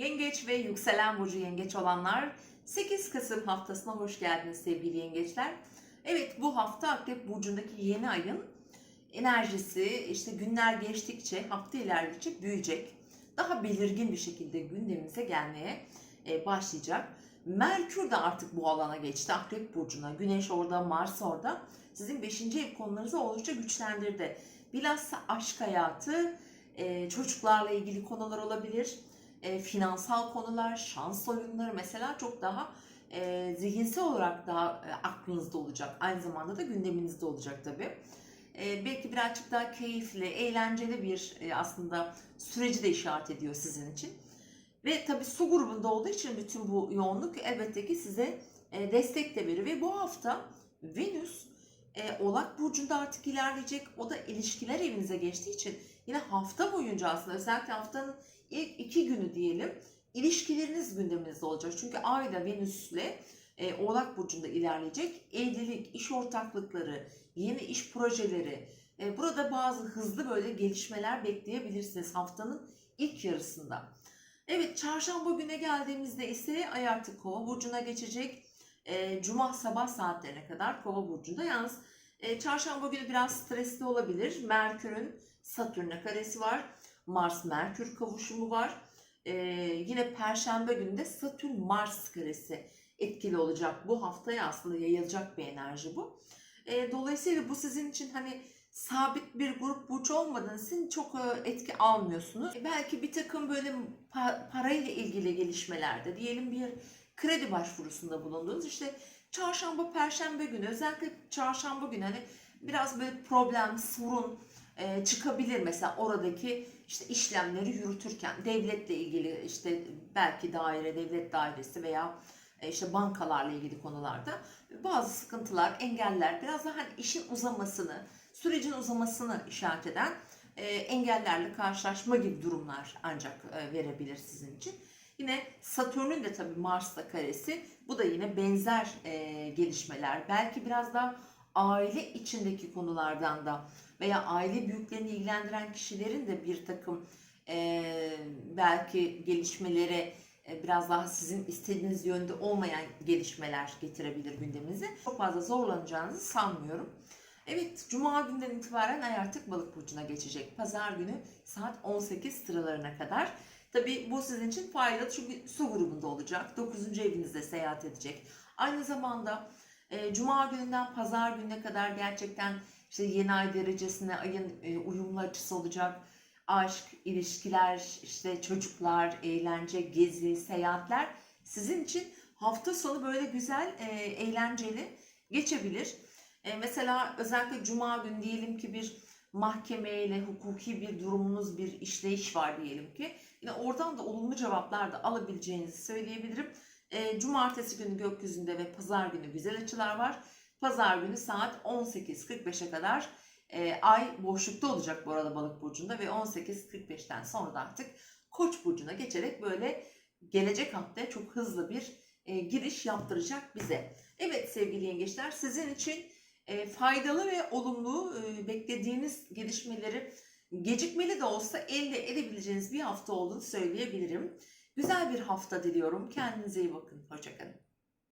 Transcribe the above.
Yengeç ve yükselen burcu yengeç olanlar 8 Kasım haftasına hoş geldiniz sevgili yengeçler. Evet bu hafta Akrep burcundaki yeni ayın enerjisi işte günler geçtikçe hafta ilerledikçe büyüyecek. Daha belirgin bir şekilde gündemimize gelmeye e, başlayacak. Merkür de artık bu alana geçti Akrep burcuna. Güneş orada, Mars orada. Sizin 5. ev konularınızı oldukça güçlendirdi. Bilhassa aşk hayatı, e, çocuklarla ilgili konular olabilir e, finansal konular, şans oyunları mesela çok daha e, zihinsel olarak daha e, aklınızda olacak. Aynı zamanda da gündeminizde olacak tabii. E, belki birazcık daha keyifli, eğlenceli bir e, aslında süreci de işaret ediyor sizin için. Ve tabii su grubunda olduğu için bütün bu yoğunluk elbette ki size e, destek de verir. Ve bu hafta Venüs e, Oğlak Burcu'nda artık ilerleyecek. O da ilişkiler evinize geçtiği için yine hafta boyunca aslında özellikle haftanın ilk iki günü diyelim ilişkileriniz gündeminizde olacak. Çünkü Ay da Venüs'le e, Oğlak Burcu'nda ilerleyecek. Evlilik, iş ortaklıkları, yeni iş projeleri, e, burada bazı hızlı böyle gelişmeler bekleyebilirsiniz haftanın ilk yarısında. Evet çarşamba güne geldiğimizde ise Ay artık Kova Burcu'na geçecek. E, Cuma sabah saatlerine kadar Kova Burcu'nda. Yalnız e, çarşamba günü biraz stresli olabilir. Merkür'ün Satürn'e karesi var. Mars-Merkür kavuşumu var. Ee, yine Perşembe günü de Satürn-Mars karesi etkili olacak. Bu haftaya aslında yayılacak bir enerji bu. Ee, dolayısıyla bu sizin için hani sabit bir grup burç olmadığınız için çok e, etki almıyorsunuz. E, belki bir takım böyle pa- parayla ilgili gelişmelerde diyelim bir kredi başvurusunda bulundunuz. İşte çarşamba, perşembe günü özellikle çarşamba günü hani biraz böyle problem, sorun e, çıkabilir mesela oradaki işte işlemleri yürütürken devletle ilgili işte belki daire, devlet dairesi veya e, işte bankalarla ilgili konularda bazı sıkıntılar, engeller biraz daha hani işin uzamasını, sürecin uzamasını işaret eden e, engellerle karşılaşma gibi durumlar ancak e, verebilir sizin için. Yine Satürn'ün de tabii Mars'la karesi bu da yine benzer e, gelişmeler. Belki biraz daha aile içindeki konulardan da veya aile büyüklerini ilgilendiren kişilerin de bir takım e, belki gelişmelere e, biraz daha sizin istediğiniz yönde olmayan gelişmeler getirebilir gündeminize. Çok fazla zorlanacağınızı sanmıyorum. Evet, Cuma günden itibaren Ay artık Balık Burcu'na geçecek. Pazar günü saat 18 sıralarına kadar. Tabii bu sizin için faydalı çünkü su grubunda olacak. 9. evinizde seyahat edecek. Aynı zamanda e, Cuma gününden Pazar gününe kadar gerçekten işte yeni ay derecesine ayın e, uyumlu açısı olacak. Aşk, ilişkiler, işte çocuklar, eğlence, gezi, seyahatler sizin için hafta sonu böyle güzel, e, eğlenceli geçebilir. E, mesela özellikle cuma günü diyelim ki bir mahkemeyle hukuki bir durumunuz, bir işleyiş var diyelim ki. Yine oradan da olumlu cevaplar da alabileceğinizi söyleyebilirim. E, cumartesi günü gökyüzünde ve pazar günü güzel açılar var. Pazar günü saat 18.45'e kadar e, ay boşlukta olacak bu arada balık burcunda ve 18.45'ten sonra da artık koç burcuna geçerek böyle gelecek haftaya çok hızlı bir e, giriş yaptıracak bize. Evet sevgili yengeçler sizin için e, faydalı ve olumlu e, beklediğiniz gelişmeleri gecikmeli de olsa elde edebileceğiniz bir hafta olduğunu söyleyebilirim. Güzel bir hafta diliyorum. Kendinize iyi bakın. Hoşçakalın.